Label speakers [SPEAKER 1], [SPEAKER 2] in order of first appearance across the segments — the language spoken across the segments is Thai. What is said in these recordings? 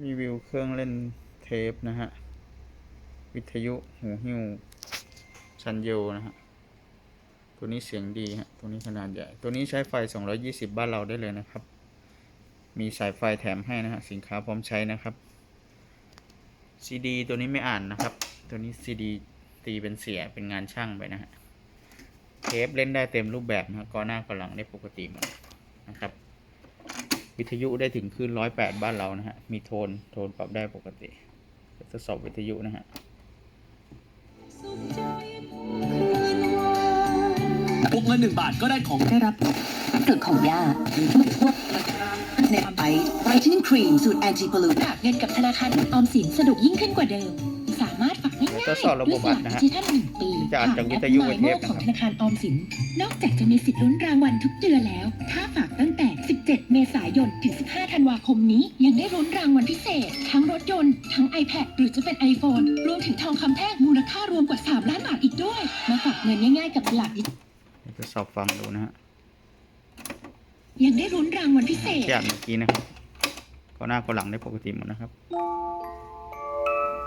[SPEAKER 1] รีวิวเครื่องเล่นเทปนะฮะ วิทยุหูหิ้วชันโยนะฮะ ตัวนี้เสียงดีฮะ ตัวนี้ขนาดใหญ่ ตัวนี้ใช้ไฟ 220 บ้านเราได้เลยนะครับ มีสายไฟแถมให้นะฮะ สินค้าพร้อมใช้นะครับซีดีตัวนี้ไม่อ่านนะครับ ตัวนี้ซีดีตีเป็นเสียเป็นงานช่างไปนะฮะ เทปเล่นได้เต็มรูปแบบนะก่อนหน้าก่อนหลังได้ปกติหมดนะครับ วิทยุได้ถึงคลื่นร้อยแปดบ้านเรานะฮะ มีโทน โทนปรับได้ปกติ ทดสอบวิทยุนะฮะ
[SPEAKER 2] พกละหนึ่งบาทก็ได้ของ
[SPEAKER 3] ได้รับเกิดของย่าในไปไวท์เทนนิ่งครีมสูตรแอนตี้พลู
[SPEAKER 4] ฝากเงินกับธนาคารออมสินสะดวกยิ่งขึ้นกว่าเดิมสาม
[SPEAKER 1] ทดสอบระบบอัดนะฮะ
[SPEAKER 4] ด้วยสมัครดิจิทัลหนึ่งปี
[SPEAKER 1] จะอัดจากวิทยุ
[SPEAKER 4] ผ่าน
[SPEAKER 1] ไป
[SPEAKER 4] แอป
[SPEAKER 1] เท
[SPEAKER 4] ไม
[SPEAKER 1] ป
[SPEAKER 4] โม
[SPEAKER 1] นะครับ
[SPEAKER 4] ของธนาคารออมสิน นอกจากจะมีสิทธิ์ลุ้นรางวัลทุกเดือนแล้ว ถ้าฝากตั้งแต่ 17 เมษายน ถึง 15 ธันวาคมนี้ ยังได้ลุ้นรางวัลพิเศษ ทั้งรถยนต์ ทั้ง iPad หรือจะเป็น iPhone รวมถึงทองคำแท่งมูลค่ารวมกว่า 3 ล้านบาทอีกด้วย มาฝากเงินง่ายๆกับตลาดดิจิ
[SPEAKER 1] ทดสอบฟังดูนะฮะ
[SPEAKER 4] ยังได้ลุ้นรางวัลพิเศษ
[SPEAKER 1] ที่อ่านเมื่อกี้นะครับก่อนหน้าก่อนหลังได้ปกติหมดนะครับ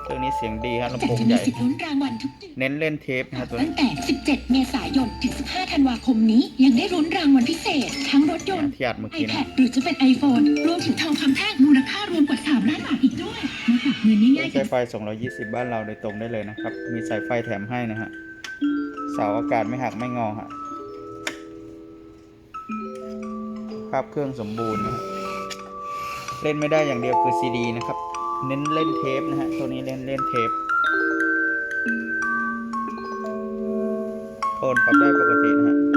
[SPEAKER 1] เครื่องนี้เสียงดีครับลำ
[SPEAKER 4] แต่
[SPEAKER 1] โพง
[SPEAKER 4] จะ
[SPEAKER 1] ให
[SPEAKER 4] มี
[SPEAKER 1] ญ่
[SPEAKER 4] สิทธิ์ลุ้นรางวัลทุกเดือน
[SPEAKER 1] เน้นเล่นเทปนะฮะตัว
[SPEAKER 4] ตั้
[SPEAKER 1] นี้
[SPEAKER 4] งแต่ 17 เมษายน ถึง 15 ธันวาคมนี้ ยังได้ลุ้นรางวัลพิเศษ ทั้งรถยนต์
[SPEAKER 1] ที่อัดเมื่อกี้นะ
[SPEAKER 4] iPad หรือจะเป็น iPhone รวมถึงทองคำแท่งมูลค่ารวมกว่า 3 ล้านบาทอีกด้วย มาฝากเงินง่ายๆ
[SPEAKER 1] ใช้
[SPEAKER 4] กับ
[SPEAKER 1] ไฟ 220 บ้านเราโดยตรงได้เลยนะครับ มีสายไฟแถมให้นะฮะ เสาอากาศไม่หักไม่งอฮะภาพเครื่องสมบูรณ์นะฮะเล่นไม่ได้อย่างเดียวคือซีดีนะครับ เน้นเล่นเทปนะฮะ ตัวนี้เล่นเล่นเทปโทนปรับได้ปกตินะฮะ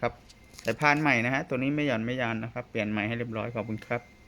[SPEAKER 1] ครับสายพานใหม่นะฮะตัวนี้ไม่หย่อนไม่ยานนะครับ เปลี่ยนใหม่ให้เรียบร้อยขอบคุณครับ